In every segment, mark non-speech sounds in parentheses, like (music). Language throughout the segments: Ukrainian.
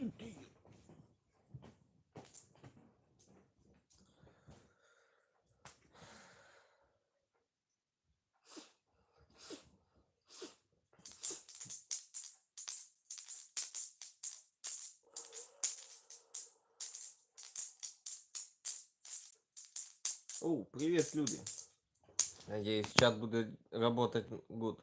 О, привет, люди. Надеюсь, чат будет работать гуд.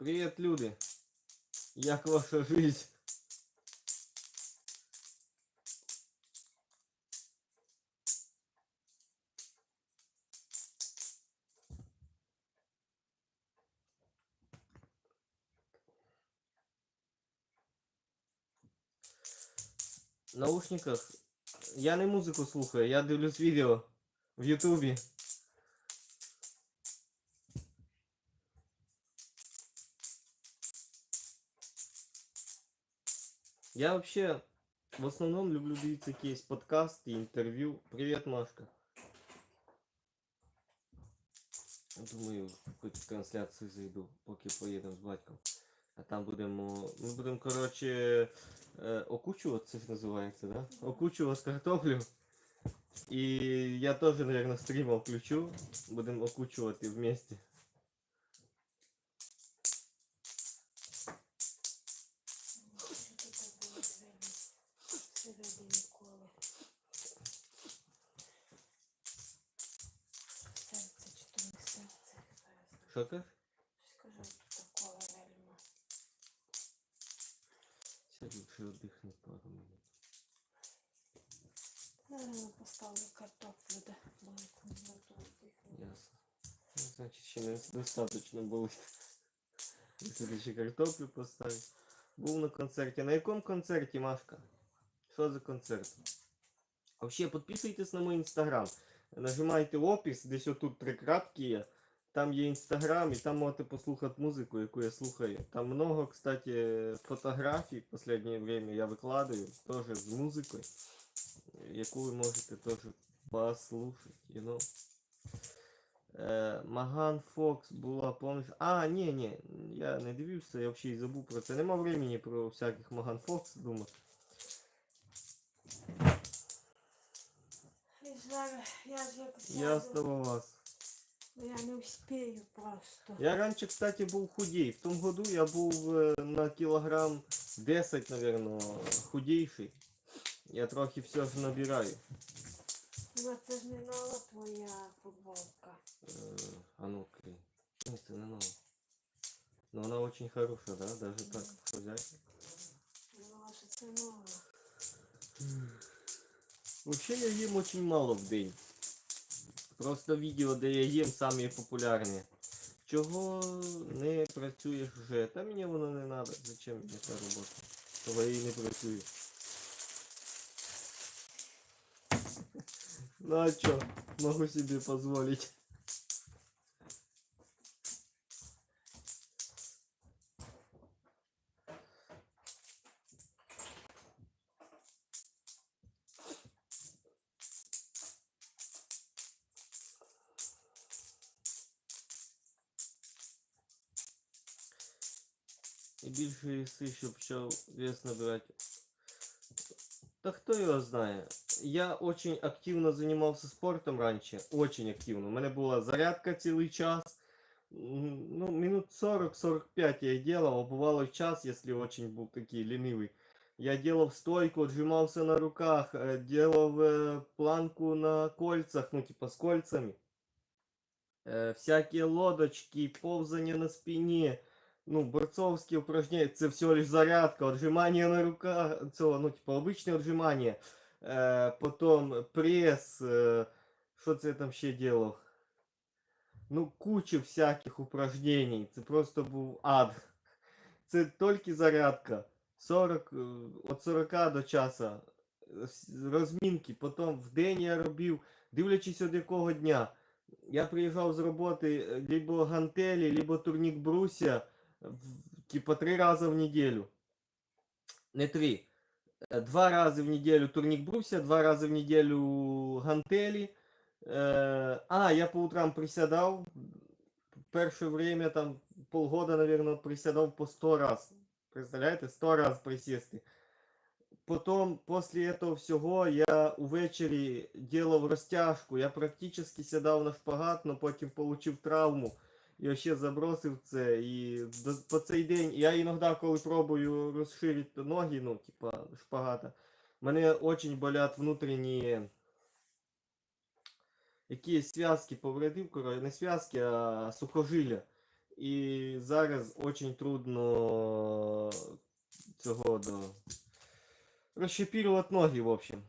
Привет, люди. Як ваша жизнь? Наушниках я не музику слухаю, я дивлюсь відео в Ютубі. Я вообще в основном люблю дивитися якісь подкасти, інтерв'ю. Привіт, Машка. Думаю, в якусь трансляцію зайду, поки поїдемо з батьком. А там будемо. Ми будемо, коротше, е, окучувати, це ж називається, да? Окучувати картоплю. І я теж, наверное, стріма включу. Будемо окучувати вместе. Що кажеш? Скажу, тут кола вельма. Сьогодні лучше віддихну пару минут. Наверно, поставлю картоплю, де болить не Ясно. Ну, значит, ще не достаточно болить. Если ще картоплю поставить. Був на концерті. На якому концерті, Машка? Що за концерт? Вообще, підписуйтесь на мій інстаграм. Нажимайте в опис, десь отут три крапки є. Там є інстаграм, і там можете послухати музику, яку я слухаю. Там много, кстати, фотографій в останнє время я викладаю, теж з музикою, яку ви можете теж послухати, you know. Е, Маган Фокс була, помниш? А, ні, ні, я не дивився, я взагалі забув про це. Нема времени про всяких Маган Фокс думати. Я як Я сяду, слава вас. бо я не успію просто. Я раніше, кстати, був худій. В тому году я був е, на кілограм 10, наверное, худійший. Я трохи все ж набираю. Ну це ж не нова твоя футболка. Е, а ну окей. Ні, це не ново. Но вона очень хороша, да? Даже так що взяти. Ну, нова. Вообще я їм очень мало в день. Просто відео, де я їм, самі популярні. Чого не працюєш вже? Та мені воно не треба. Зачем мені ця робота? Того я і не працюю. (laughs) Ну а чо? Могу себе позволить. І більше їси, щоб почав вес набирати. Та хто його знає? Я очень активно займався спортом раніше. Очень активно. У мене була зарядка цілий час. М, Ну, минут 40-45 я делал, а бывало час, если очень был такий ленивый. Я делал стойку, отжимался на руках, э, делал э, планку на кольцах, ну типа с кольцами. Э, всякие лодочки, ползание на спине, ну, борцовські упражнення, це всього лиш зарядка, отжимання на руках, цього, ну, типу, обичне отжимання. Е, потім прес. Е, що це там ще делав? Ну, куча всяких упражнень. Це просто був ад. Це тільки зарядка. 40, е, від 40 до часа. е, Розмінки. Потім в день я робив, дивлячись від якого дня. Я приїжджав з роботи либо гантелі, либо турнік бруся, типа три рази в неділю. Не три. Е, Два рази в неділю турнік бруся, два рази в неділю гантелі. Е, а, я по утрам присядав. Перше время, там, полгода, наверное, присядав по 100 раз. Представляєте? 100 раз присісти. Потом, после этого всього, я увечері делав розтяжку. Я практично сідав на шпагат, но потім получив травму. І ще забросив це. І по цей день я іноді, коли пробую розширити ноги, ну, типа шпагата, мене очень болять внутрішні якісь зв'язки повредив, коротше, не зв'язки, а сухожилля. І зараз очень трудно цього до расщепировать ноги, в общем.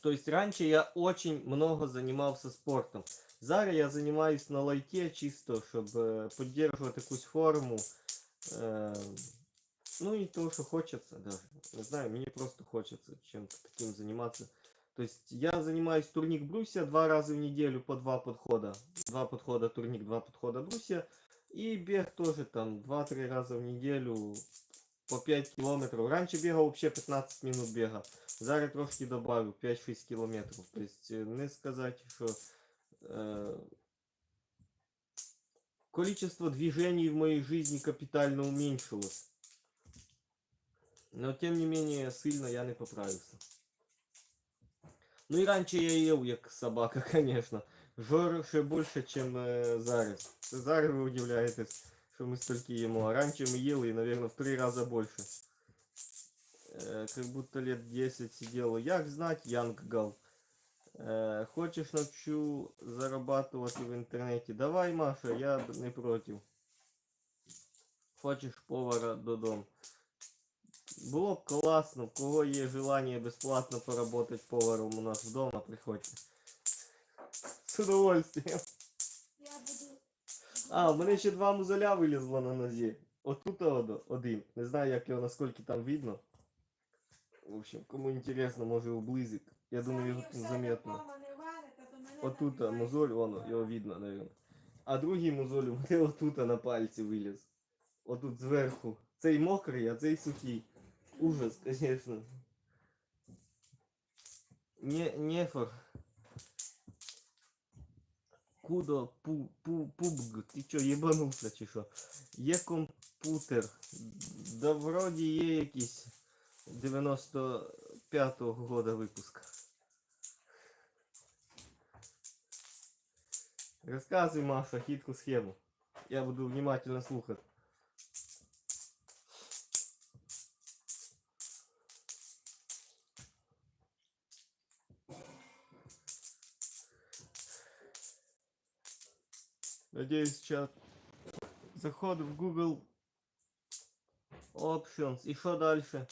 То есть раньше я очень много занимался спортом. Зараз я занимаюсь на лайте чисто, чтобы поддерживать якусь форму. Ну и то, что хочется даже. Не знаю, мне просто хочется чем-то таким заниматься. То есть я занимаюсь турник брусья два раза в неделю по два подхода. Два подхода турник, два подхода брусья. И бег тоже там 2-3 раза в неделю по 5 километров. Раньше бегал вообще 15 минут бега. Зараз трошки добавил 5-6 километров. То есть не сказать, что количество движений в моей жизни капитально уменьшилось. Но тем не менее сильно я не поправился. Ну і раніше я їв як собака, (laughs) конечно. Жор ще більше, ніж е, зараз. Це зараз ви удивляєтесь, що ми стільки їмо. А раніше ми їли, наверное, в три рази більше. Е, как будто лет 10 сиділо. Як знать, Янг Гал. Е, хочеш навчу зарабатувати в інтернеті? Давай, Маша, я не проти. Хочеш повара додому. Було б класно, в кого є желание безплатно поработать поваром у нас вдома, приходьте. З удовольствием. Я буду. А, в мене ще два музоля вилізло на нозі. Отут один. Не знаю, як його наскільки там видно. В общем, кому интересно, може облизик. Я думаю, заметно. Отут мозоль, воно, його видно, наверное. А другий мозоль у мене (laughs) отут на пальці виліз. Отут зверху. Цей мокрий, а цей сухий. Ужас, конечно. Не, нефор. Кудо пу, пу, пубг, ти чо, єбанувся чи що? Є комп'ютер. Да вроді є якийсь 95-го года випуска. Розказуй, Маша, хитку схему. Я буду внимательно слухати. Надеюсь, чат. Заход в Google Options. И что дальше?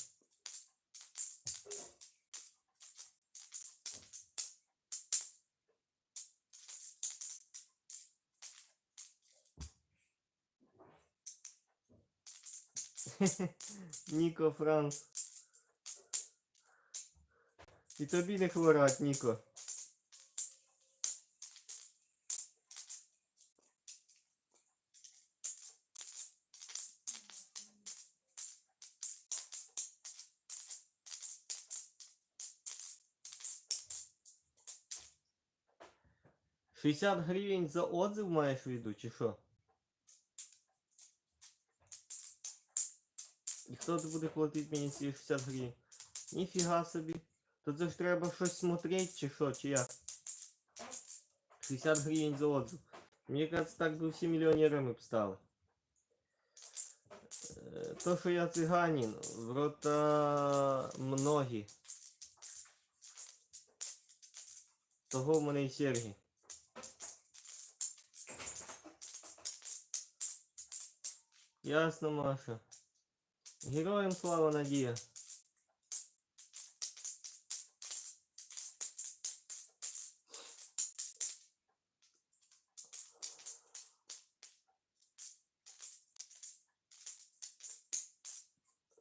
Ніко Франц. І тобі не хворать, Ніко. Шістдесят гривень за отзыв маєш в виду, чи що? хто ти буде платити мені ці 60 гривень? Ніфіга собі. То це ж треба щось смотреть, чи що, чи як? 60 гривень за отзыв. Мені кажется, так би всі мільйонерами б стали. Е, То, що я циганин, в рота многі. Того в мене і серги. Ясно, Маша. Героям слава надія!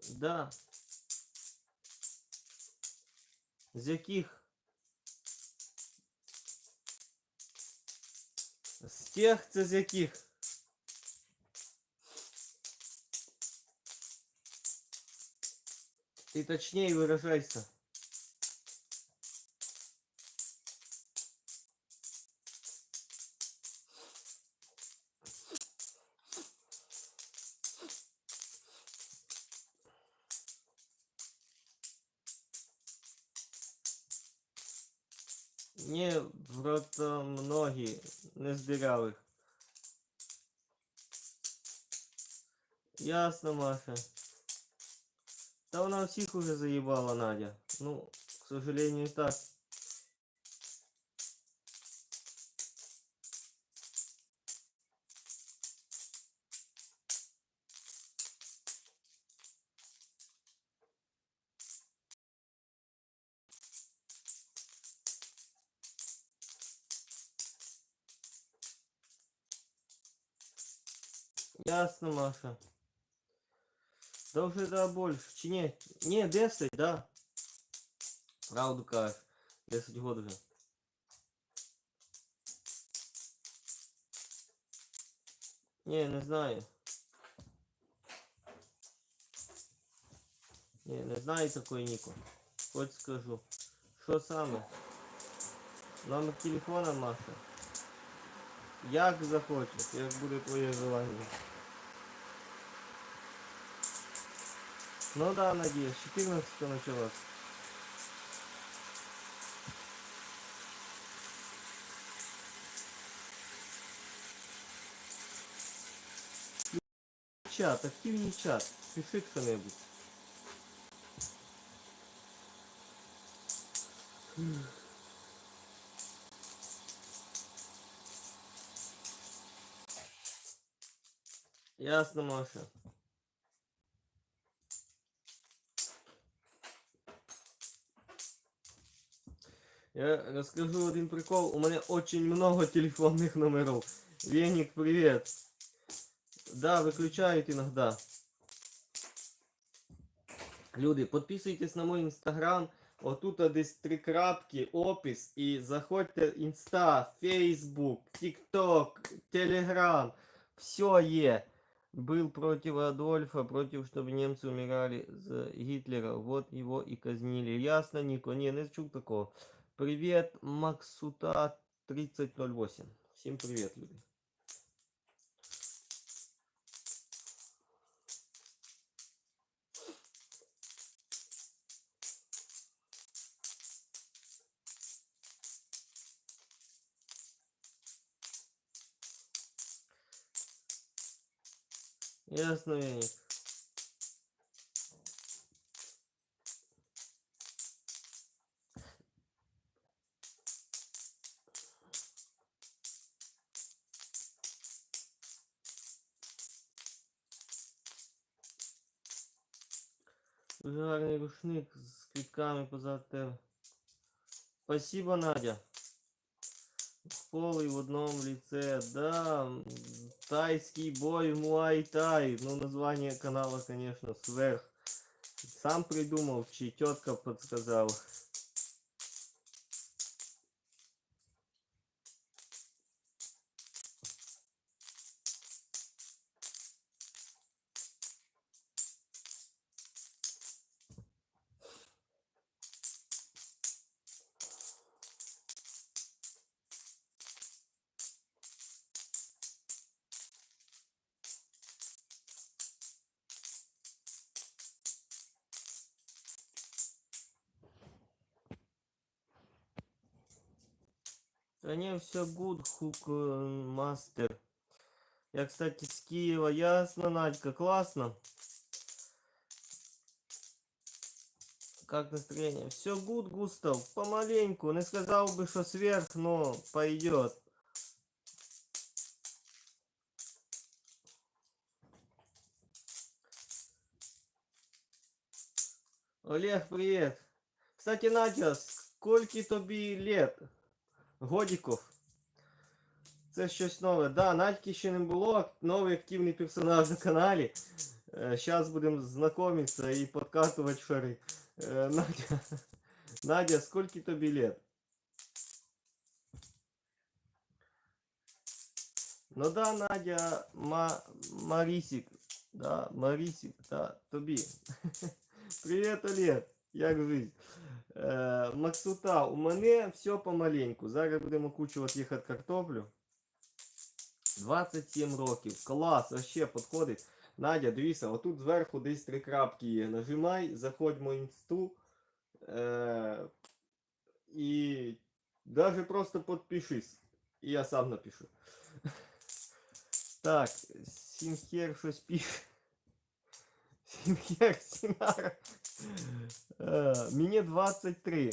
Да. З яких? З тих це з яких? Ты точнее выражайся. Ні, просто многі не збирали. Ясно, Маша. Да вона всіх уже заебала, Надя. Ну, к сожалению, так. Ясно, Маша. Да вже да больше. Чи ні? Ні, 10, да. Правду кажеш. 10 год вже. Ні, не знаю. Ні, не знаю такої Ніко. Хоч скажу. Що саме? Номер телефона, Маша. Як захочеш, як буде твоє желання. Ну да, надеюсь, 14 началось. Чат, активний чат. Пиши кто-нибудь. Ясно, Маша. Я расскажу один прикол. У меня очень много телефонных номеров. Веник, привет. Да, выключают иногда. Люди, підписуйтесь на мой інстаграм. Отут десь три крапки, опис. І заходьте інста, фейсбук, тікток, телеграм. Все є. Был против Адольфа, против, чтобы немцы умирали за Гитлера. Вот его и казнили. Ясно, Нико? Не, не чув такого. Привет, Максута 3008. Всем привет, люди. Ясно, Веник. Рушник з квітками позад тебе. Спасибо, Надя. Школи в одном лице, да. Тайский бой, муай-тай. Ну, название канала, конечно, сверх. Сам придумал, чьи тетка подсказала. Все good, хук мастер. Я, кстати, с Киева. Ясно, Надька, классно. Как настроение? Все good, Густав. Помаленьку. Не сказал бы, что сверх, но пойдет. Олег, привет. Кстати, Надя, сколько тобі лет? Годіков. Це щось нове. Да, Надьки ще не було. Новий активний персонаж на каналі. Сейчас будем знакомиться и подкатывать шары. Э, Надя, (laughs) Надя, сколько тебе лет? Ну да, Надя, Ма, Марисик, да, Марисик, да, тобі. (laughs) Привіт, Олег, як жизнь? Е, Максута, у мене все помаленьку. Зараз будемо кучувати їхати картоплю. 27 років. Клас, вообще підходить. Надя, дивися, отут зверху десь три крапки є. Нажимай, заходь в інсту. Е, і даже просто підпишись. І я сам напишу. Так, Сінхер щось пише. Сінхер, Сінара. Е, Мені 23.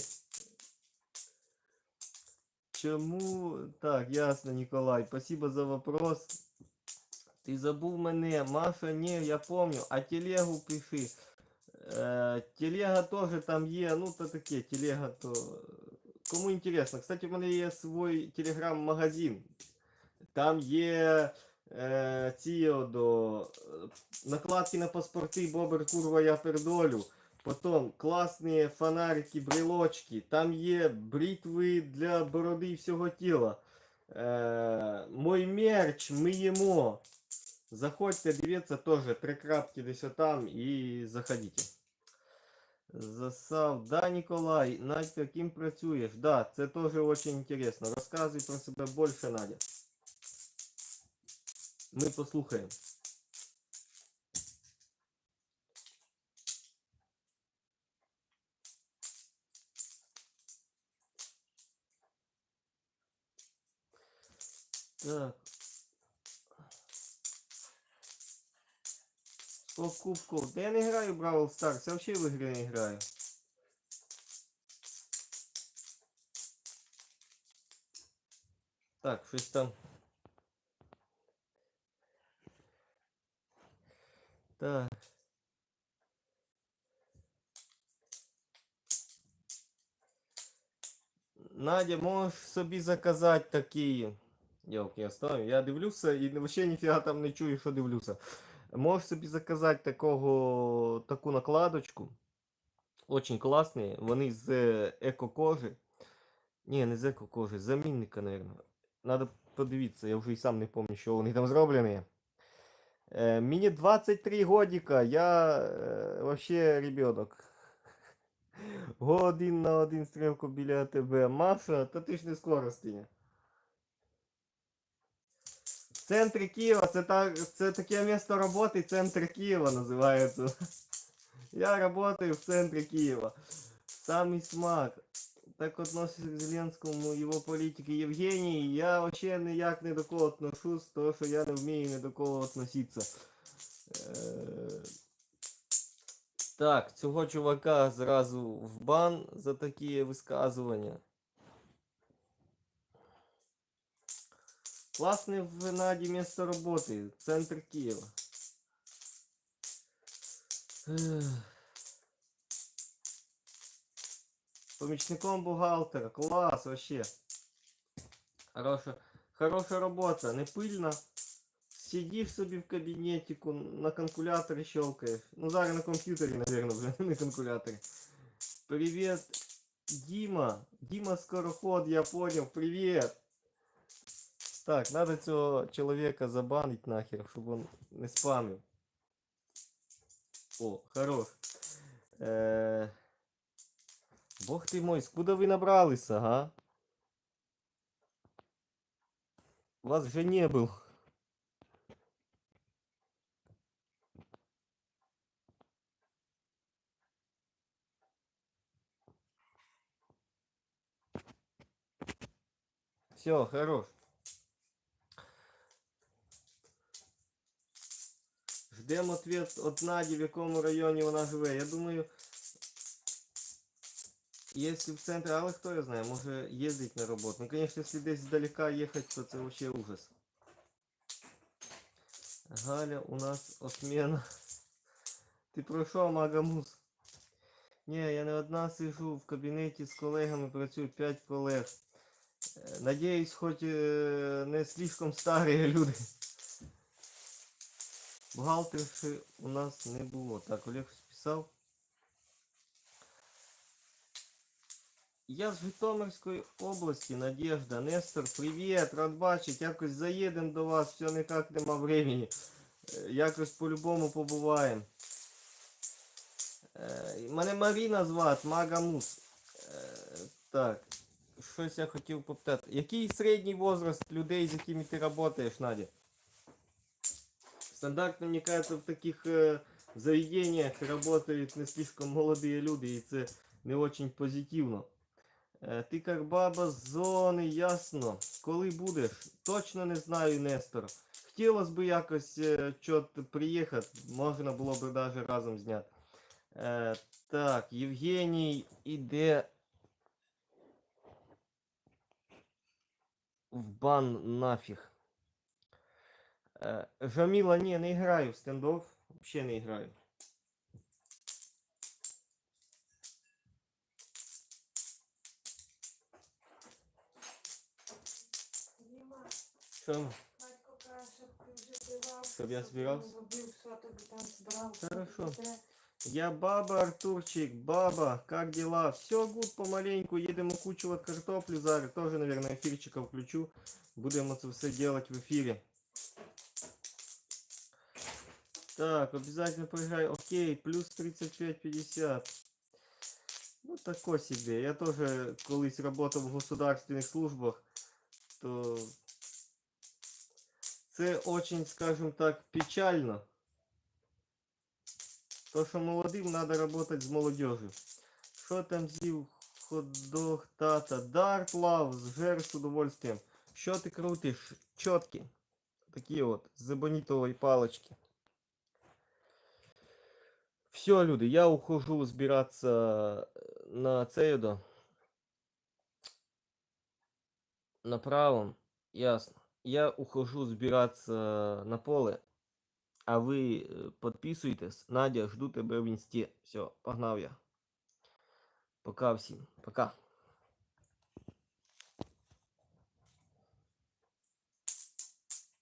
Чому? Так, ясно, Ніколай. Спасибо за вопрос. Ти забув мене. Маша, ні, я помню. А телегу пиши. Е, телега теж там є. Ну, то таке, телега то. Кому інтересно. Кстати, в мене є свій телеграм-магазин. Там є е, ці до е, накладки на паспорти Бобер Курва я пердолю. Потом класні фонарики, брелочки. Там є бритви для бороди і всього тіла. Е, мой мерч ми їмо. Заходьте, дивіться теж три крапки десь там і заходіть. Засав. Да, Ніколай, Надька, ким працюєш? Да, це теж дуже інтересно. Розказуй про себе більше, Надя. Ми послухаємо. Так. По кубку. Да я не граю в Бравл Старс, я вообще в игры не играю. Так, щось там. Так. Надя, можеш собі заказати такі. Йолки, я ставлю. Я дивлюся і взагалі ніфіга там не чую, що дивлюся. Можеш собі заказати такого, таку накладочку. Очень класні. Вони з еко-кожи. Ні, не з еко-кожи, з замінника, наверное. Надо подивитися, я вже і сам не пам'ятаю, що вони там зроблені. Е, мені 23 годика, я е, вообще ребенок. Го один на один стрілку біля тебе. Маша, та ти ж не скоростиня. В центрі Києва це, так, це таке місто роботи, центр Києва називається. (laughs) Я работаю в центре Киева. Самый смак. Так относится к Зеленскому его политики Євгеній. Я вообще ніяк не до кого отношусь, тому що я не вмію ні до кого относитися. Е, Так, цього чувака зразу в бан за такі висказування. Класне в Наді місце роботи, центр Києва. Ех. Помічником бухгалтера. Клас вообще. Хороша, хороша робота, не пильна. Сидиш собі в кабінетику, на калькуляторі щелкаєш. Ну зараз на комп'ютері, вже не на калькуляторі. Привіт, Діма. Діма Скороход, я понял, привіт. Так, надо цього чоловіка забанить нахер, щоб він не спамив. О, хорош. Е... Бог ты мой, скуда вы набрались, ага? Вас же не был. Все, хорош. Ждем ответ от Наді, в якому районі вона живе. Я думаю, Если в центре, але хто я знає, може їздить на роботу. Ну, конечно, если десь здалека їхати, то це вообще ужас. Галя, у нас отмена. Ти пройшов Магамус? Ні, я не одна сижу в кабінеті з колегами, працюю 5 колег. Е, Надіюсь, хоч е, не слишком старі люди. Бухгалтерши у нас не було. Так, Олег щось писав. Я з Житомирської області, Надежда, Нестор, привіт, рад бачить, якось заїдемо до вас, все ніяк нема времени. Е, Якось по-любому побуваємо. Е, Мене Маріна звати, Магамус. Е, Так, щось я хотів попитати. Який середній возраст людей, з якими ти працюєш, Надя? Стандартно, мне кажется, в таких э, заведениях работают не слишком молодые люди, и це не очень позитивно. Е, Ти як баба з зони, ясно. Коли будеш? Точно не знаю, Нестор. Хотілося б якось е, чот приїхати, можна було б даже разом зняти. Е, так, Євгеній іде в бан нафіг. Е, Жаміла, ні, не граю в стендов. Взагалі не граю. Діма, Що? батько каже, щоб ти вже збирався. Щоб я щоб збирався? він Робив, що тобі там збирався. Хорошо. Це Я баба, Артурчик, баба, как дела? Все гуд помаленьку, едем укучивать картоплю зараз. Тоже, наверное, эфирчика включу. Будем это все делать в эфире. Так, обязательно проиграю. Окей, плюс 35-50. Ну, тако себе. Я тоже колись работал в государственных службах, то це очень, скажем так, печально. То, що молодим треба працювати з молодежю. Що там з'їв ходох тата? Дарт лав, зжер з удовольствием. Що ти крутиш? Чотки. Такі от, з ебонітової палочки. Все, люди, я ухожу збиратися на цейдо. На правом, ясно. Я ухожу збиратися на поле. А ви е, підписуйтесь. Надя, жду тебе в інсті. Все, погнав я. Пока всім. Пока.